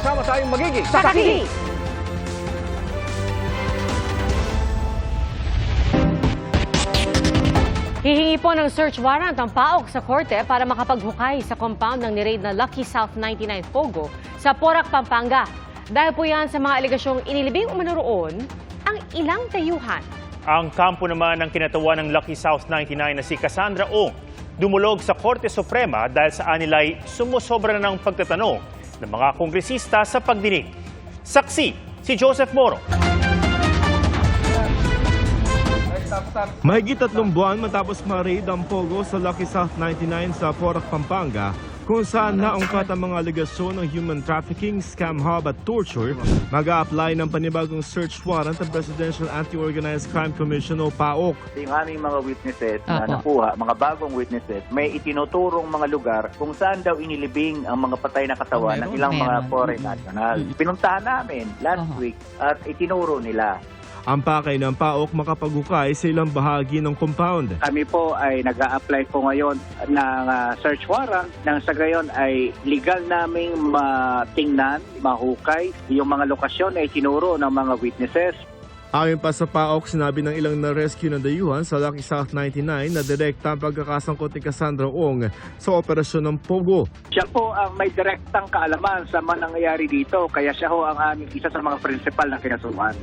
sama-sama tayong magiging Sakaki! Hihingi po ng search warrant ang PAOK sa korte para makapaghukay sa compound ng niraid na Lucky South 99 Pogo sa Porac, Pampanga. Dahil po yan sa mga aligasyong inilibing umano roon ang ilang tayuhan. Ang kampo naman ng kinatawan ng Lucky South 99 na si Cassandra Ong dumulog sa Korte Suprema dahil sa anilay sumusobra na ng pagtatanong ng mga kongresista sa pagdinig. Saksi si Joseph Moro. Mahigit tatlong buwan matapos ma-raid ang Pogo sa Lucky South 99 sa Porac, Pampanga, kung saan naungkat ang mga aligasyon ng human trafficking, scam hub at torture, mag apply ng panibagong search warrant ang Presidential Anti-Organized Crime Commission o PAOK. yung aming mga witnesses na nakuha, mga bagong witnesses, may itinuturong mga lugar kung saan daw inilibing ang mga patay na katawan ng ilang mga foreign national. Pinuntahan namin last week at itinuro nila. Ang pakay ng PAOK makapaghukay sa ilang bahagi ng compound. Kami po ay nag apply po ngayon ng ah, search warrant nang sa gayon ay legal naming matingnan, mahukay yung mga lokasyon na itinuro ng mga witnesses. Ayon pa sa PAOK, sinabi ng ilang na-rescue na dayuhan sa Lucky South 99 na direkta ang pagkakasangkot ni Cassandra Ong sa operasyon ng Pogo. Siya po ang may direktang kaalaman sa mga nangyayari dito kaya siya ho ang aming isa sa mga principal na kinasuhan.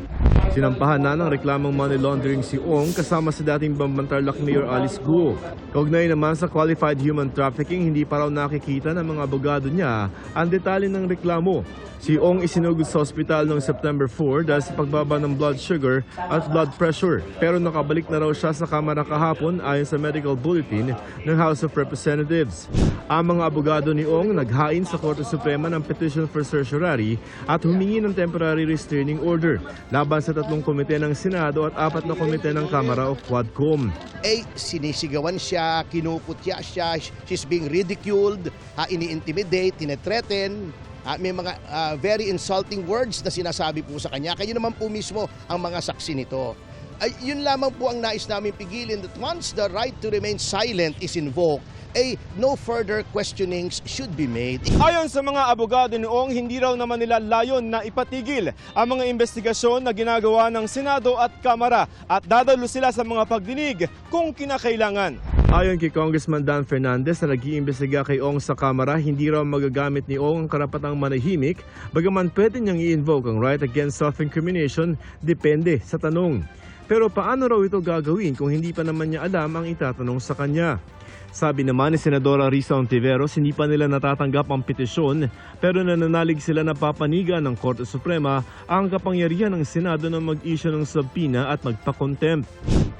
Sinampahan na ng reklamong money laundering si Ong kasama sa dating Bambantarlak Mayor Alice Guo. Kaugnay naman sa qualified human trafficking, hindi pa raw nakikita ng mga abogado niya ang detalye ng reklamo. Si Ong isinugod sa ospital noong September 4 dahil sa pagbaba ng blood sugar at blood pressure. Pero nakabalik na raw siya sa kamara kahapon ayon sa medical bulletin ng House of Representatives. Ang mga abogado ni Ong naghain sa Korte Suprema ng petition for certiorari at humingi ng temporary restraining order laban sa tatlong komite ng Senado at apat na komite ng Kamara o Quadcom. eh sinisigawan siya, kinukutya siya, she's being ridiculed, ha, ini-intimidate, tinetreaten, ha, may mga ah, very insulting words na sinasabi po sa kanya. Kayo naman po mismo ang mga saksi nito. Ay, yun lamang po ang nais namin pigilin that once the right to remain silent is invoked, eh, no further questionings should be made. Ayon sa mga abogado ni Ong, hindi raw naman nila layon na ipatigil ang mga investigasyon na ginagawa ng Senado at Kamara at dadalo sila sa mga pagdinig kung kinakailangan. Ayon kay Congressman Dan Fernandez na nag-iimbestiga kay Ong sa Kamara, hindi raw magagamit ni Ong ang karapatang manahimik, bagaman pwede niyang i-invoke ang right against self-incrimination, depende sa tanong. Pero paano raw ito gagawin kung hindi pa naman niya alam ang itatanong sa kanya? Sabi naman ni Senadora Risa Ontiveros, hindi pa nila natatanggap ang petisyon pero nananalig sila na papanigan ng Korte Suprema ang kapangyarihan ng Senado na mag-issue ng subpoena at magpa-contempt.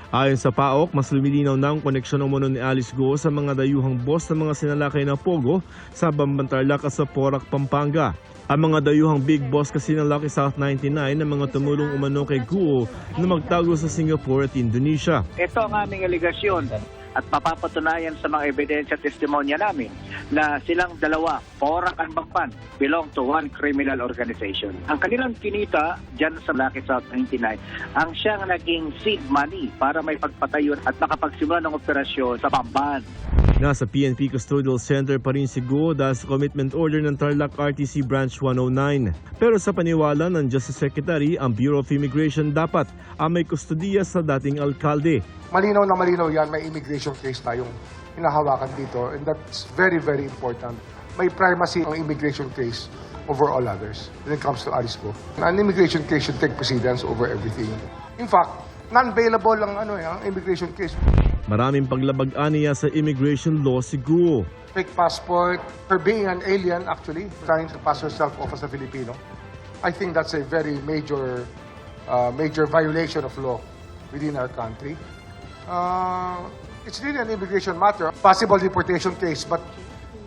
Ayon sa PAOK, mas lumilinaw na ang koneksyon umano ni Alice Go sa mga dayuhang boss ng mga sinalakay na Pogo sa Bambantarlak at sa Porac, Pampanga. Ang mga dayuhang big boss kasi ng Lucky South 99 na mga tumulong umano kay Guo na magtago sa Singapore at Indonesia. Ito ang aming aligasyon at mapapatunayan sa mga ebidensya at testimonya namin na silang dalawa, Porac and Bangpan, belong to one criminal organization. Ang kanilang kinita dyan sa Lucky South 99, ang siyang naging seed money para may pagpatayon at makapagsimula ng operasyon sa Bamban. Nasa PNP Custodial Center pa rin si Guo dahil sa commitment order ng Tarlac RTC Branch 109. Pero sa paniwala ng Justice Secretary, ang Bureau of Immigration dapat ang may kustodiya sa dating alkalde. malinaw na malinaw yan, may immigration case tayong hinahawakan dito and that's very, very important. May primacy ang immigration case over all others when it comes to Arisco. An immigration case should take precedence over everything. In fact, non-bailable ang ano eh, ang immigration case. Maraming paglabag niya sa immigration law si Guo. Fake passport, her being an alien actually, trying to pass herself off as a Filipino. I think that's a very major, uh, major violation of law within our country. Uh, it's really an immigration matter, possible deportation case, but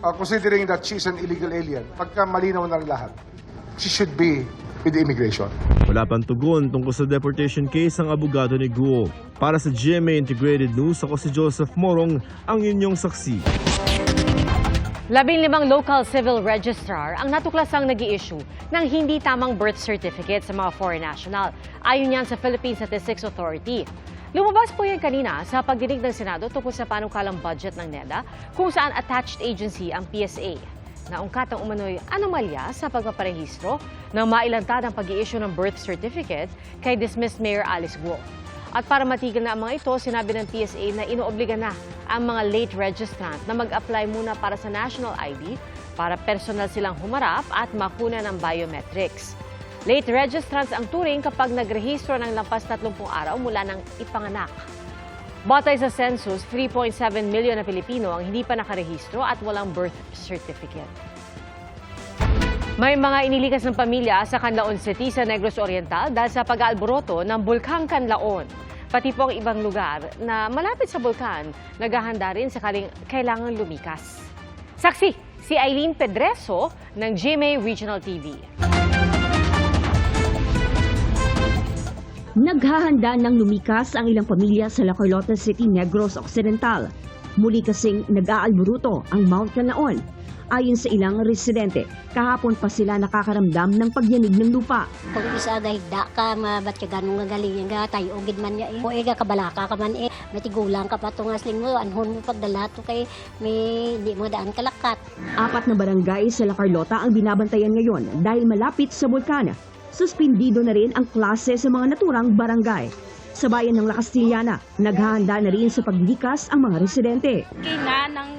uh, considering that she's an illegal alien, pagka malinaw ng lahat, she should be with the immigration. Wala pang tugon tungkol sa deportation case ang abogado ni Guo. Para sa GMA Integrated News, ako si Joseph Morong, ang inyong saksi. Labing limang local civil registrar ang natuklasang nag issue ng hindi tamang birth certificate sa mga foreign national. Ayon yan sa Philippine Statistics Authority. Lumabas po yan kanina sa pagdinig ng Senado tungkol sa panukalang budget ng NEDA kung saan attached agency ang PSA. Naungkat ang umano'y anomalya sa pagpaparehistro ng mailantad ang pag issue ng birth certificate kay dismissed Mayor Alice Guo. At para matigil na ang mga ito, sinabi ng PSA na inoobliga na ang mga late registrant na mag-apply muna para sa national ID para personal silang humarap at makuna ng biometrics. Late registrants ang turing kapag nagrehistro ng lampas 30 araw mula ng ipanganak. Batay sa census, 3.7 milyon na Pilipino ang hindi pa nakarehistro at walang birth certificate. May mga inilikas ng pamilya sa Canlaon City sa Negros Oriental dahil sa pag-aalboroto ng Bulkang Canlaon. Pati po ang ibang lugar na malapit sa bulkan, naghahanda rin sakaling kailangan lumikas. Saksi, si Eileen Pedreso ng GMA Regional TV. Naghahanda ng lumikas ang ilang pamilya sa La Carlota City, Negros Occidental. Muli kasing nag-aalburuto ang Mount Canaon. Ayon sa ilang residente, kahapon pa sila nakakaramdam ng pagyanig ng lupa. Kung isa dahil da ka, mabat ka ganong ngagaling nga tayo, ugid man niya eh. Kung ega kabalaka ka man eh, may tigulang ka pa to nga sling mo, anhon mo pagdala to kay may di mo daan kalakat. Apat na barangay sa La Carlota ang binabantayan ngayon dahil malapit sa bulkan. Suspindido na rin ang klase sa mga naturang barangay. Sa bayan ng La Castillana, naghahanda na rin sa paglikas ang mga residente. kina nang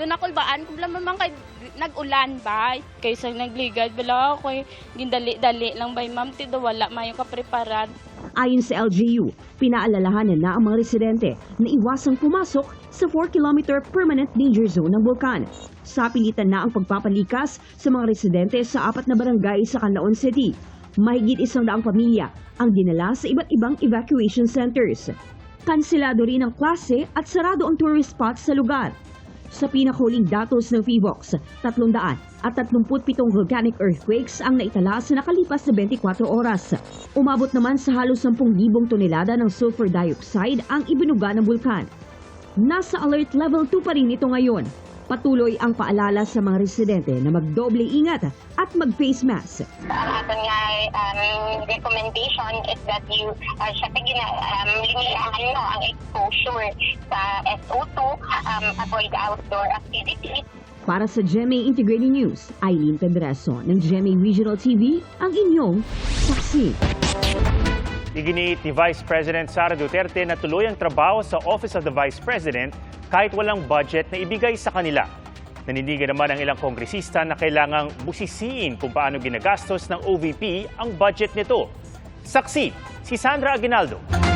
doon ako baan kung lang man kay nag-ulan ba kaysa nagligad bala ako eh, gindali-dali lang bay ma'am ti daw wala mayo ka preparad Ayon sa LGU, pinaalalahanan na ang mga residente na iwasang pumasok sa 4-kilometer permanent danger zone ng bulkan. Sa pilitan na ang pagpapalikas sa mga residente sa apat na barangay sa Canlaon City. Mahigit isang daang pamilya ang dinala sa iba't ibang evacuation centers. Kanselado rin ang klase at sarado ang tourist spots sa lugar. Sa pinakahuling datos ng PHIVOX, 300 at 37 volcanic earthquakes ang naitala sa nakalipas na 24 oras. Umabot naman sa halos 10,000 tonelada ng sulfur dioxide ang ibinuga ng bulkan. Nasa alert level 2 pa rin ito ngayon. Patuloy ang paalala sa mga residente na magdoble ingat at mag-face mask. ang aton nga um, recommendation is that you uh, syempre gina um, limitaan no ang exposure sa SO2 um, avoid outdoor activities Para sa GMA Integrated News, Eileen Pedreso ng GMA Regional TV, ang inyong saksi. Iginiit ni Vice President Sara Duterte na tuloy ang trabaho sa Office of the Vice President kahit walang budget na ibigay sa kanila. Naninigan naman ang ilang kongresista na kailangang busisiin kung paano ginagastos ng OVP ang budget nito. Saksi, si Sandra Aguinaldo.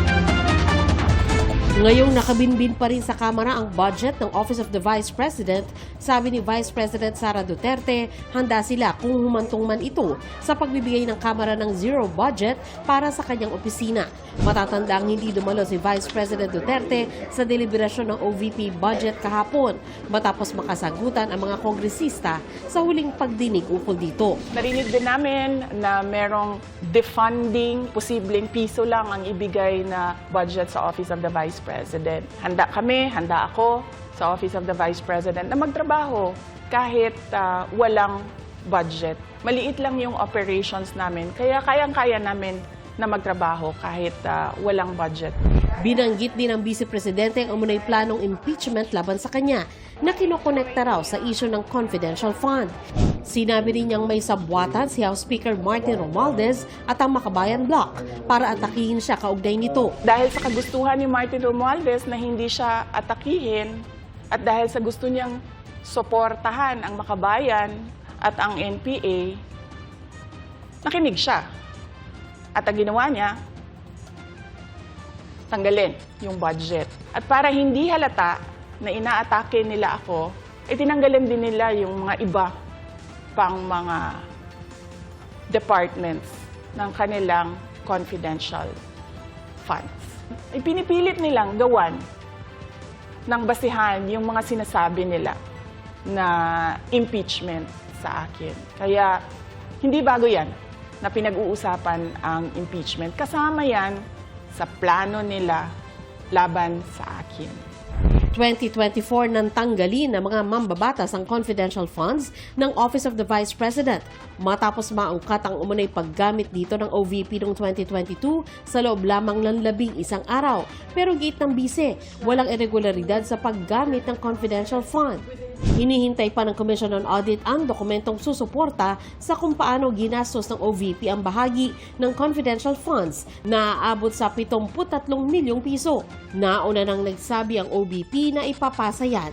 Ngayong nakabinbin pa rin sa Kamara ang budget ng Office of the Vice President, sabi ni Vice President Sara Duterte, handa sila kung humantong man ito sa pagbibigay ng Kamara ng zero budget para sa kanyang opisina. Matatandang hindi dumalo si Vice President Duterte sa deliberasyon ng OVP budget kahapon matapos makasagutan ang mga kongresista sa huling pagdinig ukol dito. narinig din namin na merong defunding posibleng piso lang ang ibigay na budget sa Office of the Vice President. Handa kami handa ako sa Office of the Vice President na magtrabaho kahit ah, walang budget. Maliit lang yung operations namin kaya kayang-kaya namin na magtrabaho kahit ah, walang budget. Binanggit din ng Vice Presidente ang umunay planong impeachment laban sa kanya na kinokonekta raw sa isyo ng confidential fund. Sinabi rin niyang may sabwatan si House Speaker Martin Romualdez at ang Makabayan Bloc para atakihin siya kaugnay nito. dahil sa kagustuhan ni Martin Romualdez na hindi siya atakihin at dahil sa gusto niyang suportahan ang makabayan at ang NPA, nakinig siya. At ang ginawa niya, tanggalin yung budget. At para hindi halata na inaatake nila ako, eh tinanggalan din nila yung mga iba pang mga departments ng kanilang confidential funds. Ipinipilit nilang gawan ng basihan yung mga sinasabi nila na impeachment sa akin. Kaya hindi bago yan na pinag-uusapan ang impeachment. Kasama yan sa plano nila laban sa akin. 2024 nang tanggalin ng mga mambabatas ang confidential funds ng Office of the Vice President matapos maungkat ang umunay paggamit dito ng OVP noong 2022 sa loob lamang ng labing isang araw. Pero gate ng bise, walang irregularidad sa paggamit ng confidential fund. Hinihintay pa ng Commission on Audit ang dokumentong susuporta sa kung paano ginastos ng OVP ang bahagi ng confidential funds na aabot sa 73 milyong piso. Nauna nang nagsabi ang OVP na ipapasa yan.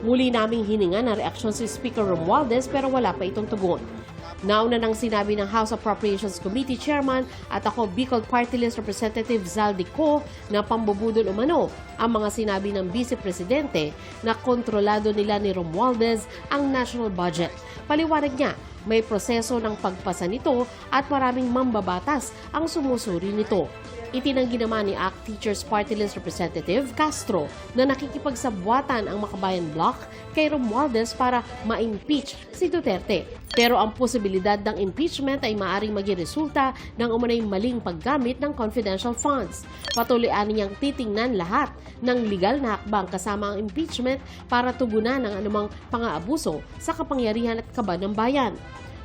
Muli naming hininga ng reaksyon si Speaker Romualdez pero wala pa itong tugon. Nauna nang sinabi ng House Appropriations Committee Chairman at ako Bicol Party List Representative Zaldi Co na pambubudol umano ang mga sinabi ng Vice Presidente na kontrolado nila ni Romualdez ang national budget. Paliwanag niya, may proseso ng pagpasa nito at maraming mambabatas ang sumusuri nito. Itinanggi naman ni ACT Teachers Party List Representative Castro na nakikipagsabwatan ang Makabayan Bloc kay Romualdez para ma-impeach si Duterte. Pero ang posibilidad ng impeachment ay maaring maging resulta ng umunay maling paggamit ng confidential funds. Patuloy niyang titingnan lahat ng legal na hakbang kasama ang impeachment para tugunan ang anumang pang-aabuso sa kapangyarihan at kaba ng bayan.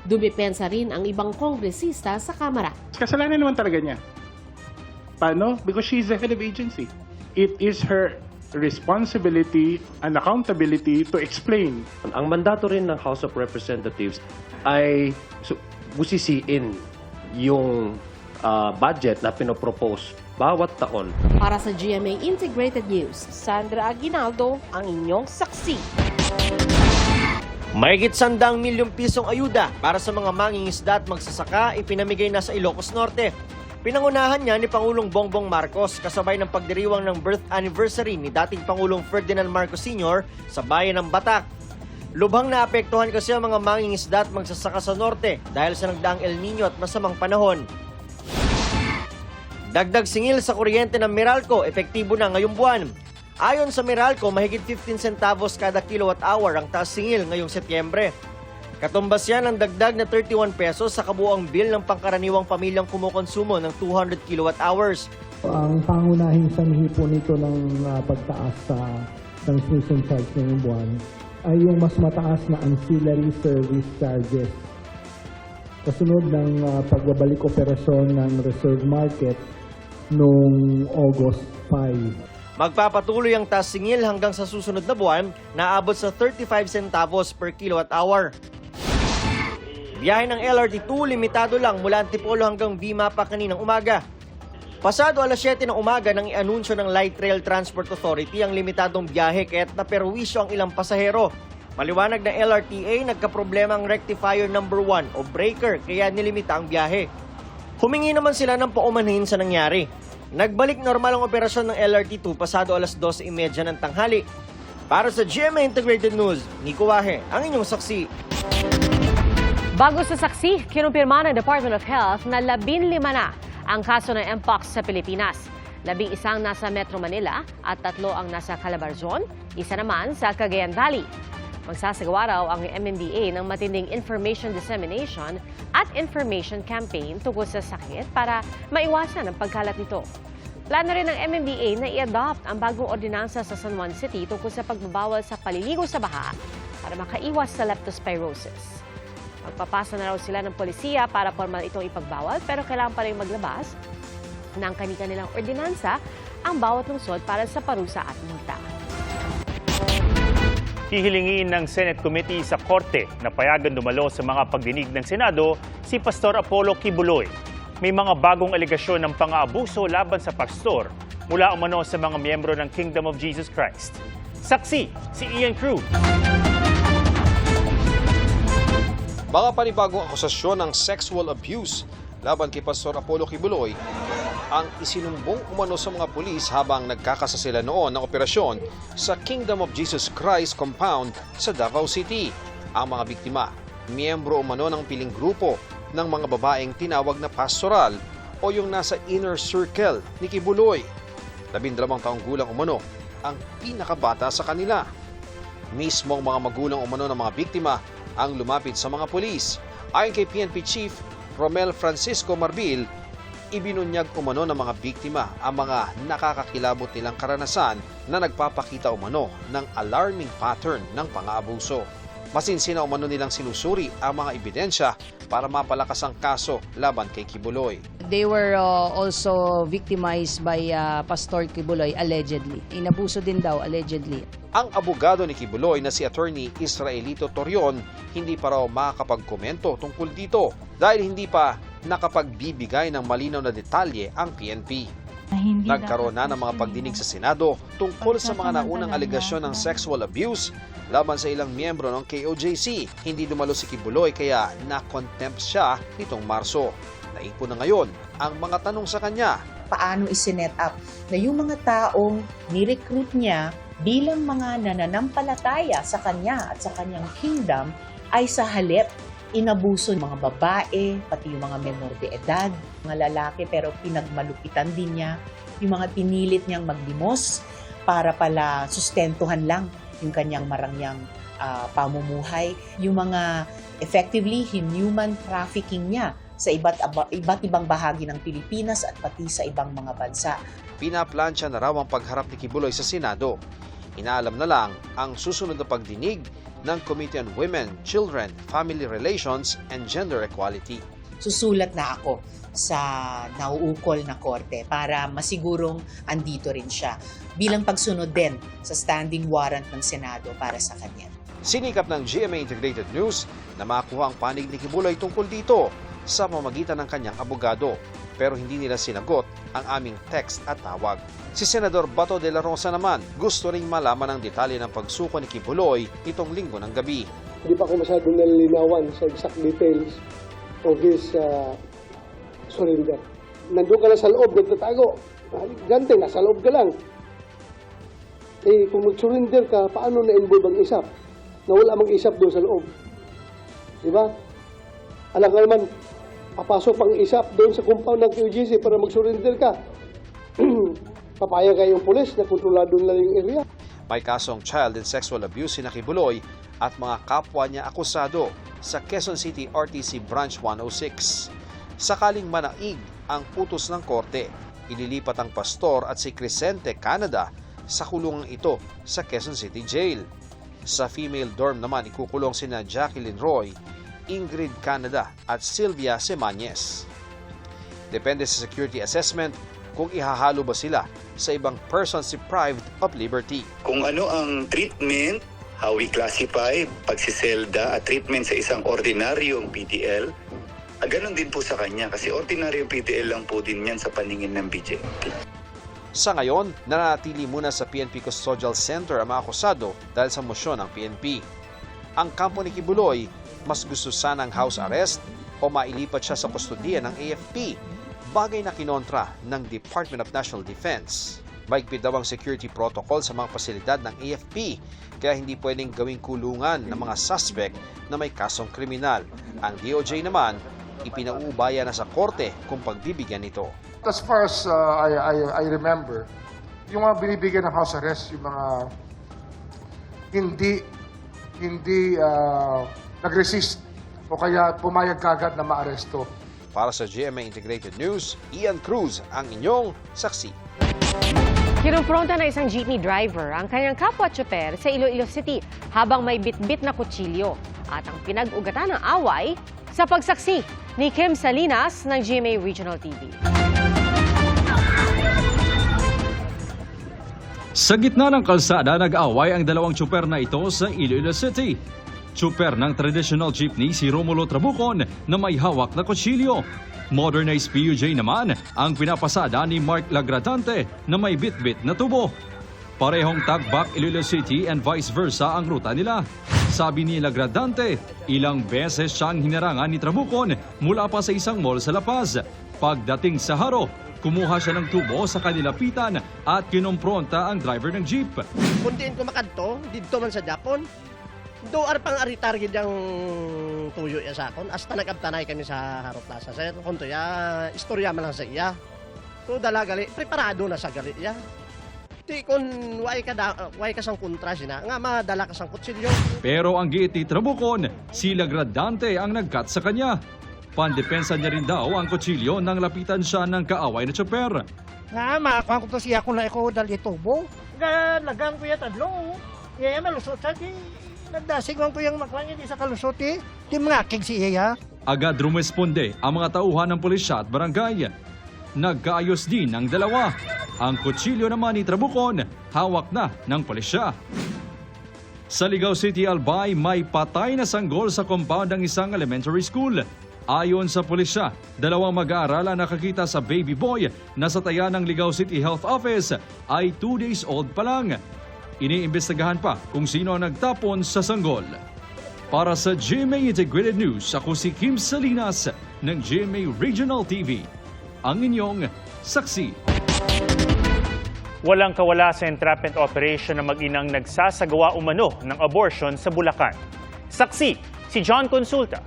Dumipensa rin ang ibang kongresista sa Kamara. Kasalanan naman talaga niya. Paano? Because she's the head of agency. It is her responsibility and accountability to explain. Ang mandato rin ng House of Representatives ay su- busisiin yung ah, budget na pinopropose bawat taon. Para sa GMA Integrated News, Sandra Aguinaldo, ang inyong saksi. Mahigit sandang milyong pisong ayuda para sa mga mangingisda at magsasaka ipinamigay na sa Ilocos Norte. Pinangunahan niya ni Pangulong Bongbong Marcos kasabay ng pagdiriwang ng birth anniversary ni dating Pangulong Ferdinand Marcos Sr. sa bayan ng Batak. Lubhang naapektuhan kasi ang mga mangingisda at magsasaka sa norte dahil sa nagdaang El Nino at masamang panahon. Dagdag singil sa kuryente ng Meralco, epektibo na ngayong buwan. Ayon sa Meralco, mahigit 15 centavos kada kilowatt hour ang taas singil ngayong Setyembre. Katumbas yan ang dagdag na 31 pesos sa kabuang bill ng pangkaraniwang pamilyang kumukonsumo ng 200 kilowatt hours. Ang pangunahing sanhi po nito ng ah, pagtaas sa transmission charge ngayong buwan ay yung mas mataas na ancillary service charges. Kasunod ng ah, pagbabalik operasyon ng reserve market noong August 5. Magpapatuloy ang taas singil hanggang sa susunod na buwan na abot sa 35 centavos per kilowatt hour. Biyahe ng LRT2 limitado lang mula Antipolo hanggang Bima pa kaninang umaga. Pasado alas 7 ng umaga nang ianunsyo ng Light Rail Transport Authority ang limitadong biyahe kaya't naperwisyo ang ilang pasahero. Maliwanag ng LRTA, nagkaproblema ang rectifier number 1 o breaker kaya nilimita ang biyahe. Humingi naman sila ng paumanhin sa nangyari. Nagbalik normal ang operasyon ng LRT2 pasado alas 12.30 ng tanghali. Para sa GMA Integrated News, Nico Wahe, ang inyong saksi. Bago sa saksi, kinumpirma ng Department of Health na labin lima na ang kaso ng Mpox sa Pilipinas. Labing isang nasa Metro Manila at tatlo ang nasa Calabarzon, isa naman sa Cagayan Valley. Magsasagawa raw ang MMDA ng matinding information dissemination at information campaign tungkol sa sakit para maiwasan ang pagkalat nito. Plano rin ng MMDA na i-adopt ang bagong ordinansa sa San Juan City tungkol sa pagbabawal sa paliligo sa baha para makaiwas sa leptospirosis. Magpapasa na raw sila ng polisiya para formal itong ipagbawal pero kailangan pa rin maglabas ng kanilang ordinansa ang bawat lungsod para sa parusa at multa. Hihilingin ng Senate Committee sa Korte na payagan dumalo sa mga pagdinig ng Senado si Pastor Apollo Kibuloy. May mga bagong aligasyon ng pang-aabuso laban sa pastor mula umano sa mga miyembro ng Kingdom of Jesus Christ. Saksi, si Ian Crew. Mga panibagong akusasyon ng sexual abuse laban kay Pastor Apollo Kibuloy ang isinumbong umano sa mga pulis habang nagkakasa sila noon ng operasyon sa Kingdom of Jesus Christ compound sa Davao City. Ang mga biktima, miyembro umano ng piling grupo ng mga babaeng tinawag na pastoral o yung nasa inner circle ni Kibuloy. Labindalawang taong gulang umano ang pinakabata sa kanila. Mismong mga magulang umano ng mga biktima ang lumapit sa mga pulis. Ayon kay PNP Chief Romel Francisco Marbil, ibinunyag umano ng mga biktima ang mga nakakakilabot nilang karanasan na nagpapakita umano ng alarming pattern ng pang-aabuso. Masinsina umano nilang sinusuri ang mga ebidensya para mapalakas ang kaso laban kay Kibuloy. They were uh, also victimized by uh, Pastor Kibuloy allegedly. Inabuso din daw allegedly. Ang abogado ni Kibuloy na si Attorney Israelito Torion hindi pa raw makakapagkomento tungkol dito dahil hindi pa nakapagbibigay ng malinaw na detalye ang PNP. Nagkaroon na ng mga pagdinig sa Senado tungkol sa mga naunang alegasyon ng sexual abuse laban sa ilang miyembro ng KOJC. Hindi dumalo si Kibuloy kaya na-contempt siya nitong Marso. Naipon na ngayon ang mga tanong sa kanya paano isinet up na yung mga taong ni-recruit niya bilang mga nananampalataya sa kanya at sa kanyang kingdom ay sa halip inabuso ng mga babae, pati yung mga menor de edad, mga lalaki pero pinagmalupitan din niya, yung mga pinilit niyang maglimos para pala sustentuhan lang yung kanyang marangyang ah, pamumuhay, yung mga effectively inhuman trafficking niya sa iba't, iba't ibang bahagi ng Pilipinas at pati sa ibang mga bansa. Pinaplansya na raw ang pagharap ni Kibuloy sa Senado. Inaalam na lang ang susunod na pagdinig ng Committee on Women, Children, Family Relations, and Gender Equality. Susulat na ako sa nauukol na korte para masigurong andito rin siya bilang pagsunod din sa standing warrant ng Senado para sa kanya. Sinikap ng GMA Integrated News na makuha ang panig ni Kibuloy tungkol dito sa pamagitan ng kanyang abogado pero hindi nila sinagot ang aming text at tawag. Si Senador Bato de la Rosa naman gusto ring malaman ang detalye ng pagsuko ni Kibuloy itong linggo ng gabi. Hindi pa ako masyadong nalilinawan sa exact details of his uh, surrender. Nandun ka na sa loob, nagtatago. Gante, nasa loob ka lang. Eh, kung mag-surrender ka, paano na-involve ang isap? Na wala mang isap doon sa loob. Di ba? Alam ka naman, papasok pang isap doon sa compound ng QGC para mag-surrender ka. Papayag kayong pulis na kontrolado nila yung area. May kasong child and sexual abuse si Kibuloy at mga kapwa niya akusado sa Quezon City RTC Branch 106. Sakaling manaig ang utos ng korte, ililipat ang pastor at si Crescente Canada sa kulungang ito sa Quezon City Jail. Sa female dorm naman ikukulong sina Jacqueline Roy, Ingrid Canada at Sylvia Semañez. Depende sa security assessment kung ihahalo ba sila sa ibang persons deprived of liberty. kung ano ang treatment, how we classify pagsiselda at treatment sa isang ordinaryong PTL, ah, ganun din po sa kanya kasi ordinaryong PTL lang po din yan sa paningin ng BJP. Sa ngayon, nananatili muna sa PNP Custodial Center ang mga akusado dahil sa mosyon ng PNP. Ang kampo ni Kibuloy, mas gusto sanang house arrest o mailipat siya sa kustodiya ng AFP, bagay na kinontra ng Department of National Defense. Maigpit daw ang security protocol sa mga pasilidad ng AFP, kaya hindi pwedeng gawing kulungan ng mga suspect na may kasong kriminal. Ang DOJ naman, ipinauubaya na sa korte kung pagbibigyan nito. As far as uh, I, I, I remember, yung mga binibigyan ng house arrest, yung mga hindi hindi uh, nag-resist o kaya pumayag kagad na maaresto. Para sa GMA Integrated News, Ian Cruz ang inyong saksi. Kinumpronta ng isang jeepney driver ang kanyang kapwa tsoper sa Iloilo City habang may bitbit na kutsilyo at ang pinag-ugatan ng away sa pagsaksi ni Kim Salinas ng GMA Regional TV. Sa gitna ng kalsada, nag-away ang dalawang tsuper na ito sa Iloilo City. Tsuper ng traditional jeepney si Romulo Trabucon na may hawak na kutsilyo. Modernized PUJ naman ang pinapasada ni Mark Lagradante na may bitbit na tubo. Parehong tagbak Iloilo City and vice versa ang ruta nila. Sabi ni Lagradante, ilang beses siyang hinarangan ni Trabucon mula pa sa isang mall sa La Paz. Pagdating sa haro, kumuha siya ng tubo sa kanilapitan at kinompronta ang driver ng jeep. Kundiin ko makanto, dito man sa Japon. Do ar pang aritargid ang tuyo ya sa akon. Hasta nagabtanay kami sa Haro Plaza. Sir, kunto ya, istorya man lang sa iya. To dala gali, preparado na sa gali ya. Di kun way ka da, way ka sang kontra sina, nga madala ka sang kutsilyo. Pero ang giit ni Trabucon, si Lagradante ang nagkat sa kanya. Pandepensa niya rin daw ang kutsilyo nang lapitan siya ng kaaway na tsoper. Nga, makakuha ko to siya kung na iko dal itubo. Nga, lagang ko ya tadlo. Nga, malusot sa di. Nagdasigwan ko yung makwanya sa kalusuti. Di mga kig siya. Agad rumesponde ang mga tauhan ng pulisya at barangay. Nagkaayos din ang dalawa. Ang kutsilyo naman ni Trabucon, hawak na ng pulisya. Sa Ligaw City, Albay, may patay na sanggol sa compound ng isang elementary school. Ayon sa pulisya, dalawang mag-aaral ang nakakita sa baby boy na sa taya ng Ligaw City Health Office ay 2 days old pa lang. Iniimbestigahan pa kung sino ang nagtapon sa sanggol. Para sa GMA Integrated News, ako si Kim Salinas ng GMA Regional TV. Ang inyong saksi. Walang kawala sa entrapment operation ng mag-inang nagsasagawa umano ng abortion sa Bulacan. Saksi, si John Consulta.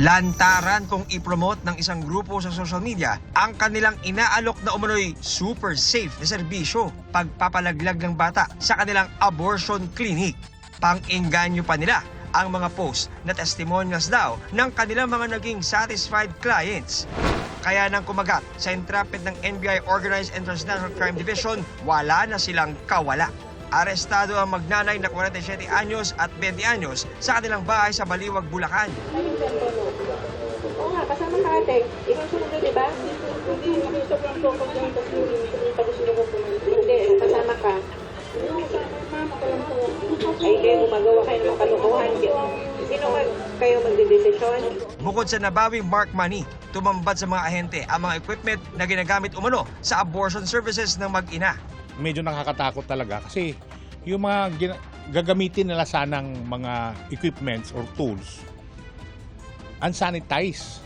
Lantaran kung ipromote ng isang grupo sa social media ang kanilang inaalok na umano'y super safe na serbisyo pagpapalaglag ng bata sa kanilang abortion clinic. Pang-inganyo pa nila ang mga post na testimonials daw ng kanilang mga naging satisfied clients. Kaya nang kumagat sa entrapment ng NBI Organized and Transnational Crime Division, wala na silang kawala. Arestado ang magnanay na 47 anyos at 20 anyos sa kanilang bahay sa Baliwag, Bulacan. Ka ate. Ikaw sumunod, di ba? Hindi, kami sobrang focus lang kasi hindi pa gusto ko pumunta. Hindi, kasama ka. Lang po. Ay, hindi, gumagawa kayo ng kalokohan. Sino mag, kayo magdidesisyon? Bukod sa nabawing Mark Money, tumambad sa mga ahente ang mga equipment na ginagamit umano sa abortion services ng mag-ina. medyo nakakatakot talaga kasi yung mga gina- gagamitin nila sanang mga equipments or tools unsanitized.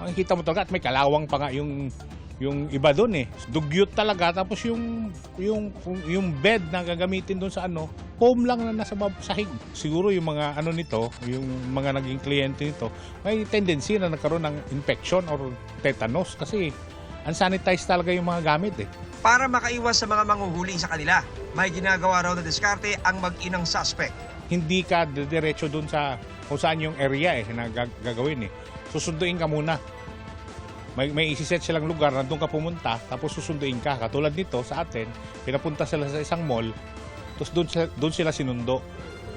Makikita mo talaga at may kalawang pa nga yung yung iba doon eh. Dugyot talaga tapos yung yung yung bed na gagamitin doon sa ano, foam lang na nasa sahig. Siguro yung mga ano nito, yung mga naging kliyente nito, may tendency na nagkaroon ng infection or tetanus kasi unsanitized talaga yung mga gamit eh. Para makaiwas sa mga manghuhuli sa kanila, may ginagawa raw na diskarte ang mag-inang suspect. hindi ka diretso dun sa kung saan yung area eh na gag- gagawin eh. Susunduin ka muna. May, may isiset silang lugar na doon ka pumunta, tapos susunduin ka. Katulad nito sa atin, pinapunta sila sa isang mall, tapos doon sila, doon sila sinundo.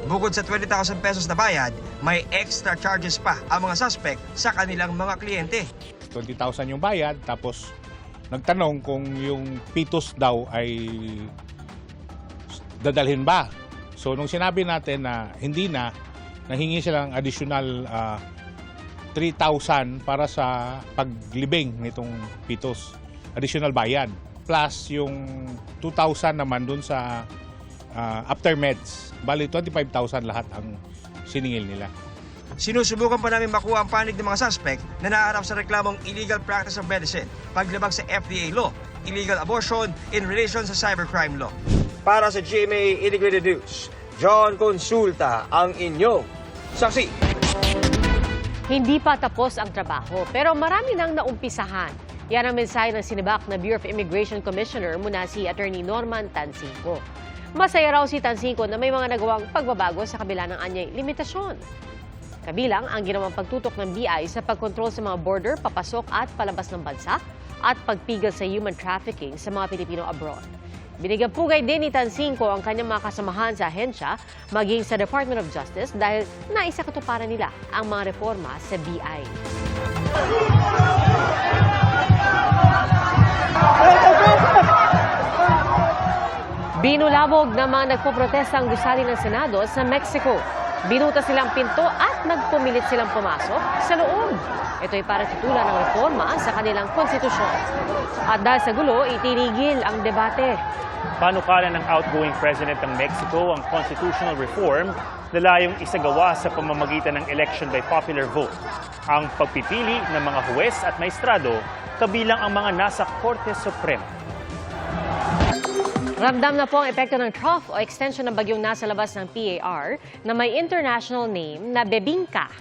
Bukod sa 20,000 pesos na bayad, may extra charges pa ang mga suspect sa kanilang mga kliyente. 20,000 yung bayad, tapos nagtanong kung yung pitos daw ay dadalhin ba. So nung sinabi natin na hindi na, nahingi silang additional ah, 3,000 para sa paglibing nitong pitos. Additional bayad. Plus yung 2,000 naman dun sa ah, after meds. Bali 25,000 lahat ang siningil nila. Sinusubukan pa namin makuha ang panig ng mga suspect na naarap sa reklamong illegal practice of medicine, paglabag sa FDA law, illegal abortion in relation sa cybercrime law. Para sa GMA Integrated News, John Consulta ang inyong saksi. Hindi pa tapos ang trabaho, pero marami nang naumpisahan. Yan ang mensahe ng sinibak na Bureau of Immigration Commissioner muna si Attorney Norman Tansinko. Masaya raw si Tansinko na may mga nagawang pagbabago sa kabila ng anyay limitasyon. Kabilang ang ginawang pagtutok ng BI sa pagkontrol sa mga border, papasok at palabas ng bansa at pagpigil sa human trafficking sa mga Pilipino abroad. Binigyan pugay din ni Tansinko ang kanyang mga kasamahan sa ahensya maging sa Department of Justice dahil naisakatuparan nila ang mga reforma sa BI. Binulabog ng mga nagpoprotestang gusali ng Senado sa Mexico. Binuta silang pinto at nagpumilit silang pumasok sa loob. Ito'y para tutulan ng reforma sa kanilang konstitusyon. At dahil sa gulo, itinigil ang debate. Panukala ng outgoing President ng Mexico ang constitutional reform na layong isagawa sa pamamagitan ng election by popular vote. Ang pagpipili ng mga huwes at maestrado kabilang ang mga nasa Korte Suprema. Ramdam na po ang epekto ng trough o extension ng bagyong nasa labas ng PAR na may international name na Bebingka.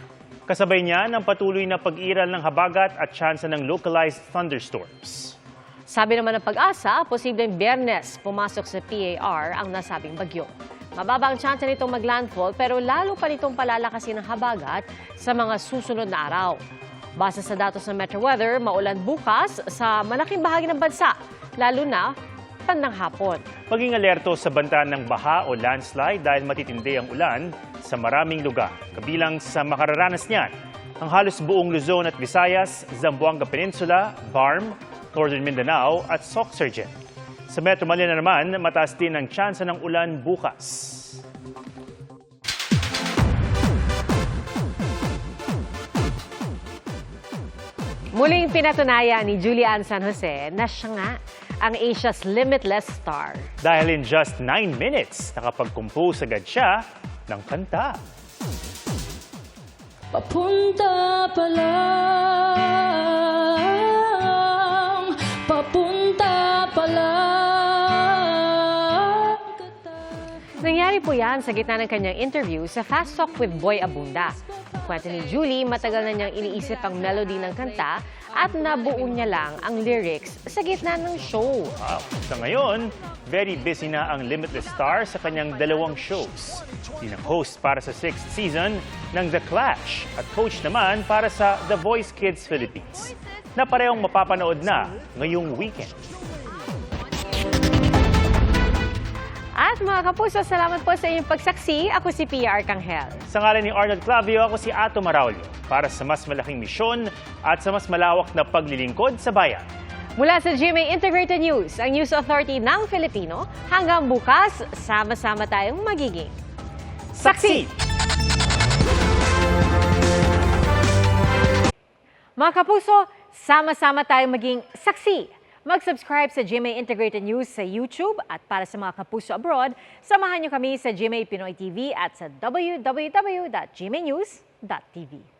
Kasabay niya ng patuloy na pag-iral ng habagat at tsansa ng localized thunderstorms. Sabi naman ng pag-asa, posibleng biyernes pumasok sa PAR ang nasabing bagyo. Mababa ang tsansa nitong maglandfall pero lalo pa nitong palalakasin ng habagat sa mga susunod na araw. Base sa datos ng Metro Weather, maulan bukas sa malaking bahagi ng bansa, lalo na bandang hapon. Maging alerto sa banta ng baha o landslide dahil matitindi ang ulan sa maraming lugar. Kabilang sa makararanas niyan, ang halos buong Luzon at Visayas, Zamboanga Peninsula, Barm, Northern Mindanao at Soxergen. Sa Metro Manila naman, mataas din ang tsansa ng ulan bukas. Muling pinatunayan ni Julian San Jose na siya nga ang Asia's limitless star. Dahil in just 9 minutes, nakapag-compose agad siya ng kanta. Papunta pa lang, papunta pa lang. Nangyari po yan sa gitna ng kanyang interview sa Fast Talk with Boy Abunda. Kwento ni Julie, matagal na niyang iniisip ang melody ng kanta at nabuo niya lang ang lyrics sa gitna ng show. Wow. Sa ngayon, very busy na ang Limitless Star sa kanyang dalawang shows. Bilang host para sa sixth season ng The Clash at coach naman para sa The Voice Kids Philippines na parehong mapapanood na ngayong weekend. At mga kapuso, salamat po sa inyong pagsaksi. Ako si Pia Arcangel. Sa ngalan ni Arnold Clavio, ako si Ato Maraulio para sa mas malaking misyon at sa mas malawak na paglilingkod sa bayan. Mula sa GMA Integrated News, ang News Authority ng Filipino, hanggang bukas, sama-sama tayong magiging saksi! Mga kapuso, sama-sama tayong maging saksi. Mag-subscribe sa GMA Integrated News sa YouTube at para sa mga kapuso abroad, samahan niyo kami sa GMA Pinoy TV at sa www.gmanews.tv.